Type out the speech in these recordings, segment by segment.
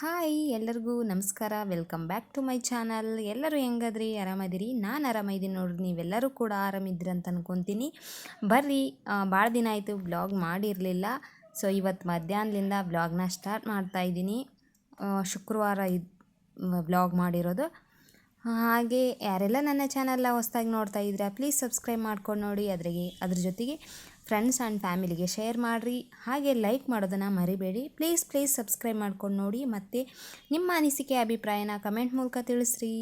Hi, ಎಲ್ಲರಿಗೂ ನಮಸ್ಕಾರ. Welcome back to my channel. ಎಲ್ಲರೂ ಹೆಂಗದ್ರಿ? ಆರಾಮದಿರಿ? ನಾನು ಆರಾಮಿದ್ದೀನಿ ನೋಡ್ರಿ. ನೀವೆಲ್ಲರೂ ಕೂಡ ಆರಾಮಿದ್ರಿ ಅಂತ ಅನ್ಕೊತೀನಿ. ಬರ್ರಿ ಭಾಳ ದಿನ ಆಯಿತು ಬ್ಲಾಗ್ ಮಾಡಿರಲಿಲ್ಲ. ಸೊ ಇವತ್ತು ಮಧ್ಯಾಹ್ನದಿಂದ ಬ್ಲಾಗ್ನ ಸ್ಟಾರ್ಟ್ ಮಾಡ್ತಾ ಇದ್ದೀನಿ. ಶುಕ್ರವಾರ ಇದು ಬ್ಲಾಗ್ ಮಾಡಿರೋದು. ಹಾಗೆ ಯಾರೆಲ್ಲ ನನ್ನ ಚಾನಲ್ನ ಹೊಸ್ದಾಗಿ ನೋಡ್ತಾ ಇದ್ದೀರಾ ಪ್ಲೀಸ್ ಸಬ್ಸ್ಕ್ರೈಬ್ ಮಾಡ್ಕೊಂಡು ನೋಡಿ. ಅದ್ರಿಗೆ, ಅದ್ರ ಜೊತೆಗೆ ಫ್ರೆಂಡ್ಸ್ ಆ್ಯಂಡ್ ಫ್ಯಾಮಿಲಿಗೆ ಶೇರ್ ಮಾಡಿರಿ. ಹಾಗೆ ಲೈಕ್ ಮಾಡೋದನ್ನು ಮರಿಬೇಡಿ. ಪ್ಲೀಸ್ ಪ್ಲೀಸ್ ಸಬ್ಸ್ಕ್ರೈಬ್ ಮಾಡ್ಕೊಂಡು ನೋಡಿ. ಮತ್ತು ನಿಮ್ಮ ಅನಿಸಿಕೆ, ಅಭಿಪ್ರಾಯನ ಕಮೆಂಟ್ ಮೂಲಕ ತಿಳಿಸ್ರಿ.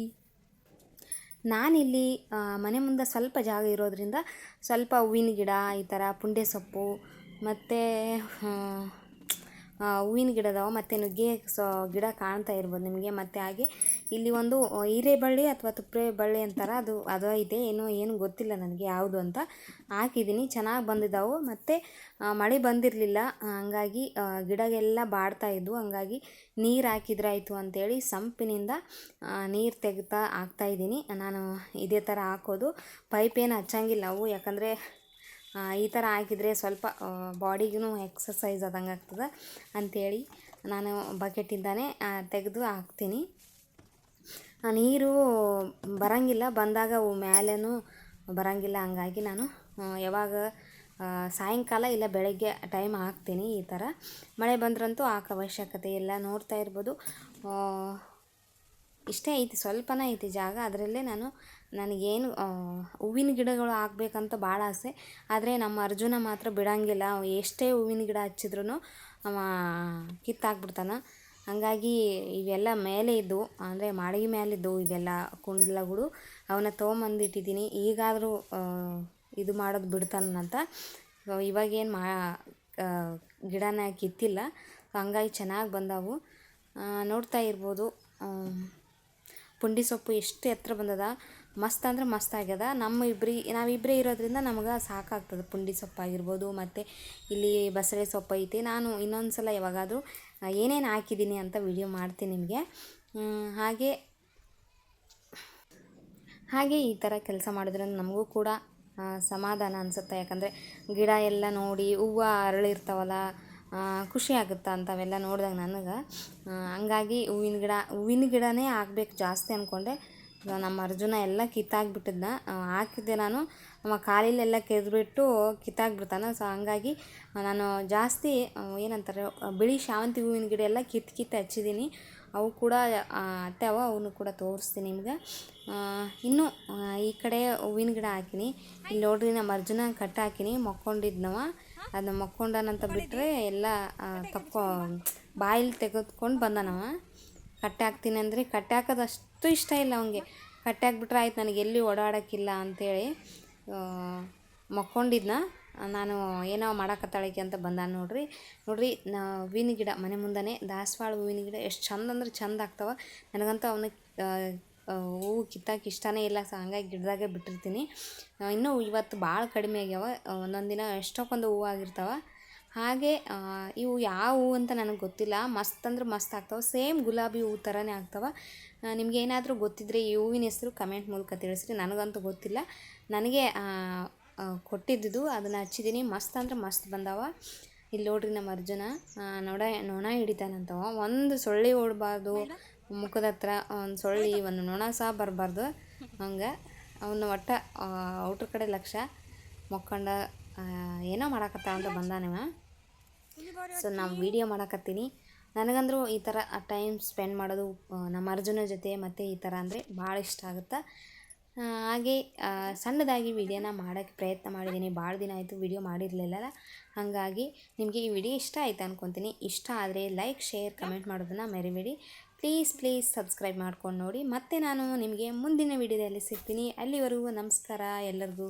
ನಾನಿಲ್ಲಿ ಮನೆ ಮುಂದೆ ಸ್ವಲ್ಪ ಜಾಗ ಇರೋದ್ರಿಂದ ಸ್ವಲ್ಪ ಹೂವಿನ ಗಿಡ, ಈ ಥರ ಪುಂಡೆ ಸೊಪ್ಪು, ಮತ್ತು ಹೂವಿನ ಗಿಡ ಅದಾವ ಮತ್ತು ನುಗ್ಗೆ ಸೊ ಗಿಡ ಕಾಣ್ತಾ ಇರ್ಬೋದು ನಿಮಗೆ, ಮತ್ತು ಹಾಗೆ ಇಲ್ಲಿ ಒಂದು ಹೀರೆಬಳ್ಳಿ ಅಥವಾ ತುಪ್ಪೆ ಬಳ್ಳಿ ಅಂತಾರ, ಅದು ಅದು ಇದೆ, ಏನೋ, ಏನು ಗೊತ್ತಿಲ್ಲ ನನಗೆ ಯಾವುದು ಅಂತ. ಹಾಕಿದ್ದೀನಿ ಚೆನ್ನಾಗಿ ಬಂದಿದ್ದಾವೆ ಮತ್ತು ಮಳೆ ಬಂದಿರಲಿಲ್ಲ ಹಂಗಾಗಿ ಗಿಡಗೆಲ್ಲ ಬಾಡ್ತಾ ಇದ್ವು, ಹಂಗಾಗಿ ನೀರು ಹಾಕಿದ್ರಾಯಿತು ಅಂತೇಳಿ ಸಂಪಿನಿಂದ ನೀರು ತೆಗಿತಾ ಹಾಕ್ತಾಯಿದ್ದೀನಿ ನಾನು ಇದೇ ಥರ ಹಾಕೋದು. ಪೈಪ್ ಏನು ಹಚ್ಚಂಗಿಲ್ಲ ಅವು, ಯಾಕಂದರೆ ಈ ಥರ ಹಾಕಿದರೆ ಸ್ವಲ್ಪ ಬಾಡಿಗೂ ಎಕ್ಸಸೈಸ್ ಆದಂಗೆ ಆಗ್ತದೆ ಅಂಥೇಳಿ ನಾನು ಬಕೆಟಿಂದಾನೇ ತೆಗೆದು ಹಾಕ್ತೀನಿ. ನೀರು ಬರಂಗಿಲ್ಲ, ಬಂದಾಗ ಅವು ಮ್ಯಾಲೇನೂ ಬರಂಗಿಲ್ಲ ಹಂಗಾಗಿ ನಾನು ಯಾವಾಗ ಸಾಯಂಕಾಲ ಇಲ್ಲ ಬೆಳಗ್ಗೆ ಟೈಮ್ ಹಾಕ್ತೀನಿ ಈ ಥರ ಮಳೆ ಬಂದ್ರಂತೂ ಹಾಕೋ ಅವಶ್ಯಕತೆ ಇಲ್ಲ, ನೋಡ್ತಾ ಇರ್ಬೋದು. ಇಷ್ಟೇ ಐತಿ, ಸ್ವಲ್ಪನೇ ಐತಿ ಜಾಗ. ಅದರಲ್ಲೇ ನಾನು ನನಗೇನು ಹೂವಿನ ಗಿಡಗಳು ಹಾಕ್ಬೇಕಂತ ಭಾಳ ಆಸೆ. ಆದರೆ ನಮ್ಮ ಅರ್ಜುನ ಮಾತ್ರ ಬಿಡಂಗಿಲ್ಲ. ಎಷ್ಟೇ ಹೂವಿನ ಗಿಡ ಹಚ್ಚಿದ್ರೂ ಅವ ಕಿತ್ತಾಕ್ಬಿಡ್ತಾನೆ. ಹಂಗಾಗಿ ಇವೆಲ್ಲ ಮೇಲೆ ಇದ್ದವು ಅಂದರೆ ಮಾಡಿಗೆ ಮೇಲೆ ಇದ್ದವು ಇವೆಲ್ಲ ಕುಂಡ್ಲಗಳು ಅವನ್ನ ತೊಗೊಂಬಂದಿಟ್ಟಿದ್ದೀನಿ. ಈಗಾದರೂ ಇದು ಮಾಡೋದು ಬಿಡ್ತಾನಂತ. ಇವಾಗೇನು ಮಾ ಗಿಡನ ಕಿತ್ತಿಲ್ಲ. ಹಂಗಾಗಿ ಚೆನ್ನಾಗಿ ಬಂದವು. ನೋಡ್ತಾ ಇರ್ಬೋದು. ಪುಂಡಿ ಸೊಪ್ಪು ಎಷ್ಟು ಎತ್ತರ ಬಂದದ, ಮಸ್ತ್ ಅಂದ್ರೆ ಮಸ್ತ್ ಆಗ್ಯದ. ನಮ್ಮ ಇಬ್ರೇ ನಾವಿಬ್ಬರೇ ಇರೋದ್ರಿಂದ ನಮ್ಗೆ ಸಾಕಾಗ್ತದೆ ಪುಂಡಿ ಸೊಪ್ಪು ಆಗಿರ್ಬೋದು, ಮತ್ತು ಇಲ್ಲಿ ಬಸಳೆ ಸೊಪ್ಪು ಐತಿ. ನಾನು ಇನ್ನೊಂದು ಸಲ ಯಾವಾಗಾದರೂ ಏನೇನು ಹಾಕಿದ್ದೀನಿ ಅಂತ ವಿಡಿಯೋ ಮಾಡ್ತೀನಿ ನಿಮಗೆ. ಹಾಗೆ ಹಾಗೆ ಈ ಥರ ಕೆಲಸ ಮಾಡೋದ್ರಿಂದ ನಮಗೂ ಕೂಡ ಸಮಾಧಾನ ಅನಿಸುತ್ತೆ. ಯಾಕಂದರೆ ಗಿಡ ಎಲ್ಲ ನೋಡಿ, ಹೂವು ಅರಳಿರ್ತಾವಲ್ಲ ಖುಷಿ ಆಗುತ್ತೆ ಅಂಥವೆಲ್ಲ ನೋಡಿದಾಗ ನನಗೆ. ಹಂಗಾಗಿ ಹೂವಿನ ಗಿಡ, ಹೂವಿನ ಗಿಡನೇ ಹಾಕ್ಬೇಕು ಜಾಸ್ತಿ ಅಂದ್ಕೊಂಡೆ ನಮ್ಮ ಅರ್ಜುನ ಎಲ್ಲ ಕಿತ್ತಾಕ್ಬಿಟ್ಟಿದ್ನ. ಹಾಕಿದ್ದೆ ನಾನು. ನಮ್ಮ ಕಾಲಿಲೆಲ್ಲ ಕೆದ್ಬಿಟ್ಟು ಕಿತ್ತಾಕ್ಬಿಡ್ತಾನೆ. ಸೊ ಹಂಗಾಗಿ ನಾನು ಜಾಸ್ತಿ ಏನಂತಾರೆ ಬಿಳಿ ಶಾವಂತಿ ಹೂವಿನ ಗಿಡ ಎಲ್ಲ ಕಿತ್ತು ಕಿತ್ತು ಹಚ್ಚಿದ್ದೀನಿ. ಅವು ಕೂಡ ಅತ್ತೆ ಅವ ಅವನು ಕೂಡ ತೋರಿಸ್ತೀನಿ ನಿಮ್ಗೆ. ಇನ್ನೂ ಈ ಕಡೆ ಹೂವಿನ ಗಿಡ ಹಾಕಿನಿ. ಇಲ್ಲಿ ನೋಡ್ರಿ, ನಮ್ಮ ಅರ್ಜುನ ಕಟ್ಟಾಕಿನಿ ಮಕ್ಕೊಂಡಿದ್ನವ. ಅದನ್ನ ಮಕ್ಕೊಂಡನಂತ ಬಿಟ್ಟರೆ ಎಲ್ಲ ತಕ್ಕ ಬಾಯಲ್ಲಿ ತೆಗೆದುಕೊಂಡು ಬಂದನವ ಕಟ್ಟೆ ಹಾಕ್ತೀನಿ ಅಂದರೆ ಕಟ್ಟೆ ಹಾಕೋದು ಅಷ್ಟು ಇಷ್ಟ ಇಲ್ಲ ಅವನಿಗೆ. ಕಟ್ಟೆ ಹಾಕ್ಬಿಟ್ರೆ ಆಯ್ತು ನನಗೆ ಎಲ್ಲಿ ಓಡಾಡೋಕ್ಕಿಲ್ಲ ಅಂಥೇಳಿ ಮಕ್ಕೊಂಡಿದ್ನ. ನಾನು ಏನೋ ಮಾಡಾಕತ್ತಾಳಿಕೆ ಅಂತ ಬಂದ ನೋಡ್ರಿ. ನೋಡ್ರಿ ನಾ ಹೂವಿನ ಗಿಡ ಮನೆ ಮುಂದೆನೇ ದಾಸವಾಳ ಹೂವಿನ ಗಿಡ ಎಷ್ಟು ಚಂದ ಅಂದ್ರೆ ಚಂದ ಆಗ್ತಾವ. ನನಗಂತೂ ಅವನ ಹೂವು ಕಿತ್ತಾಕೆ ಇಷ್ಟನೇ ಇಲ್ಲ, ಸೊ ಹಂಗಾಗಿ ಗಿಡದಾಗೆ ಬಿಟ್ಟಿರ್ತೀನಿ. ಇನ್ನೂ ಇವತ್ತು ಭಾಳ ಕಡಿಮೆ ಆಗ್ಯಾವ. ಒಂದೊಂದು ದಿನ ಎಷ್ಟೊಕ್ಕೊಂದು ಹೂವು ಆಗಿರ್ತಾವೆ. ಹಾಗೆ ಇವು ಯಾವ ಹೂವು ಅಂತ ನನಗೆ ಗೊತ್ತಿಲ್ಲ. ಮಸ್ತ್ ಅಂದ್ರೆ ಮಸ್ತ್ ಆಗ್ತಾವೆ. ಸೇಮ್ ಗುಲಾಬಿ ಹೂವು ಥರನೇ ಆಗ್ತಾವೆ. ನಿಮ್ಗೆ ಏನಾದರೂ ಗೊತ್ತಿದ್ರೆ ಈ ಹೂವಿನ ಹೆಸರು ಕಮೆಂಟ್ ಮೂಲಕ ತಿಳಿಸ್ರಿ. ನನಗಂತೂ ಗೊತ್ತಿಲ್ಲ. ನನಗೆ ಕೊಟ್ಟಿದ್ದು ಅದನ್ನು ಹಚ್ಚಿದ್ದೀನಿ. ಮಸ್ತ್ ಅಂದ್ರೆ ಮಸ್ತ್ ಬಂದಾವ. ಇಲ್ಲಿ ನೋಡ್ರಿ ನಮ್ಮ ಅರ್ಜುನ. ನೋಡ, ನೊಣ ಹಿಡಿತಾನಂತವ. ಒಂದು ಸೊಳ್ಳೆ ಓಡಬಾರ್ದು. ಮುಖದ ಹತ್ರ ಒಂದು ಸೊಳ್ಳಿ ಒಂದು ನೊಣ ಸಹ ಬರಬಾರ್ದು. ಹಂಗೆ ಅವನ್ನ ಒಟ್ಟ ಔಟ್ರ ಕಡೆ ಲಕ್ಷ ಮಕ್ಕಂಡ ಏನೋ ಮಾಡಾಕತ್ತ ಅಂತ ಬಂದಾನಿವ ಸೊ ನಾವು ವೀಡಿಯೋ ಮಾಡಕತ್ತೀನಿ. ನನಗಂದ್ರೂ ಈ ಥರ ಟೈಮ್ ಸ್ಪೆಂಡ್ ಮಾಡೋದು ನಮ್ಮ ಅರ್ಜುನ ಜೊತೆ ಮತ್ತು ಈ ಥರ ಅಂದರೆ ಭಾಳ ಇಷ್ಟ ಆಗುತ್ತೆ? ಹಾಗೆ ಸಣ್ಣದಾಗಿ ವಿಡಿಯೋನ ಮಾಡೋಕ್ಕೆ ಪ್ರಯತ್ನ ಮಾಡಿದ್ದೀನಿ. ಭಾಳ ದಿನ ಆಯಿತು ವಿಡಿಯೋ ಮಾಡಿರಲಿಲ್ಲಲ್ಲ ಹಾಗಾಗಿ ನಿಮಗೆ ಈ ವಿಡಿಯೋ ಇಷ್ಟ ಆಯ್ತು ಅನ್ಕೊತೀನಿ. ಇಷ್ಟ ಆದರೆ ಲೈಕ್, ಶೇರ್, ಕಮೆಂಟ್ ಮಾಡೋದನ್ನು ಮರಿಬೇಡಿ. ಪ್ಲೀಸ್ ಪ್ಲೀಸ್ ಸಬ್ಸ್ಕ್ರೈಬ್ ಮಾಡ್ಕೊಂಡು ನೋಡಿ. ಮತ್ತೆ ನಾನು ನಿಮಗೆ ಮುಂದಿನ ವಿಡಿಯೋದಲ್ಲಿ ಸಿಗ್ತೀನಿ. ಅಲ್ಲಿವರೆಗೂ ನಮಸ್ಕಾರ ಎಲ್ಲರಿಗೂ.